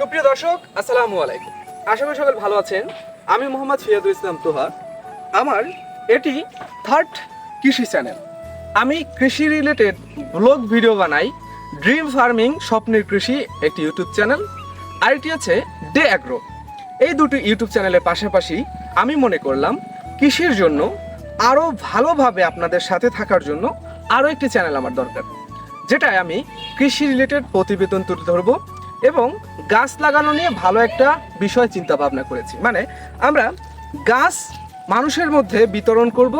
সুপ্রিয় দর্শক, আসসালামু আলাইকুম। আশা করি সকল ভালো আছেন। আমি মোহাম্মদ ফিয়াদুল ইসলাম তোহা। আমার, এটি থার্ড কৃষি চ্যানেল আমি কৃষি রিলেটেড ব্লগ ভিডিও বানাই। ড্রিম ফার্মিং স্বপ্নের কৃষি একটি ইউটিউব চ্যানেল আর এটি হচ্ছে ডে অ্যাগ্রো এই দুটি ইউটিউব চ্যানেলের পাশাপাশি আমি মনে করলাম, কৃষির জন্য আরও ভালোভাবে আপনাদের সাথে থাকার জন্য আরও একটি চ্যানেল আমার দরকার। যেটায় আমি কৃষি রিলেটেড প্রতিবেদন তুলে ধরবো। এবং গাছ লাগানো নিয়ে ভালো একটা বিষয় চিন্তা ভাবনা করেছি। মানে আমরা গাছ মানুষের মধ্যে বিতরণ করব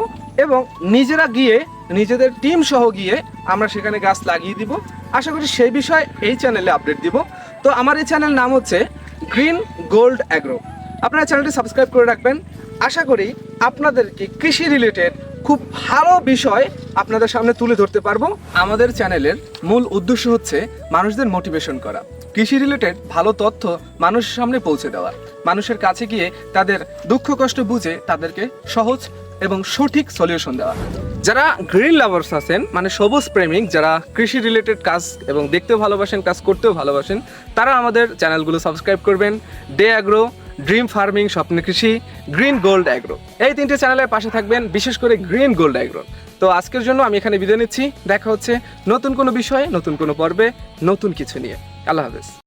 এবং নিজেরা গিয়ে, নিজেদের টিম সহ গিয়ে আমরা সেখানে গাছ লাগিয়ে দিব। আশা করি সেই বিষয়ে এই চ্যানেলে আপডেট দিব। তো আমার এই চ্যানেল নাম হচ্ছে গ্রিন গোল্ড অ্যাগ্রো আপনারা চ্যানেলটি সাবস্ক্রাইব করে রাখবেন। আশা করি আপনাদেরকে কৃষি রিলেটেড খুব ভালো বিষয় আপনাদের সামনে তুলে ধরতে পারব। আমাদের চ্যানেলের মূল উদ্দেশ্য হচ্ছে মানুষদের মোটিভেশন করা, কৃষি রিলেটেড ভালো তথ্য মানুষের সামনে পৌঁছে দেওয়া, মানুষের কাছে গিয়ে তাদের দুঃখ কষ্ট বুঝে তাদেরকে সহজ এবং সঠিক সলিউশন দেওয়া। যারা গ্রিন লাভার্স আছেন মানে সবুজ প্রেমিক, যারা কৃষি রিলেটেড কাজ এবং দেখতেও ভালোবাসেন, কাজ করতেও ভালোবাসেন, তারা আমাদের চ্যানেলগুলো সাবস্ক্রাইব করবেন। ডে অ্যাগ্রো ড্রিম ফার্মিং, স্বপ্ন কৃষি, গ্রিন গোল্ড অ্যাগ্রো। এই তিনটি চ্যানেলের পাশে থাকবেন, বিশেষ করে গ্রিন গোল্ড অ্যাগ্রো। তো আজকের জন্য আমি এখানে বিদায় নিচ্ছি। দেখা হচ্ছে নতুন কোনো বিষয়ে, নতুন কোনো পর্বে, নতুন কিছু নিয়ে। আল্লাহ হাফেজ।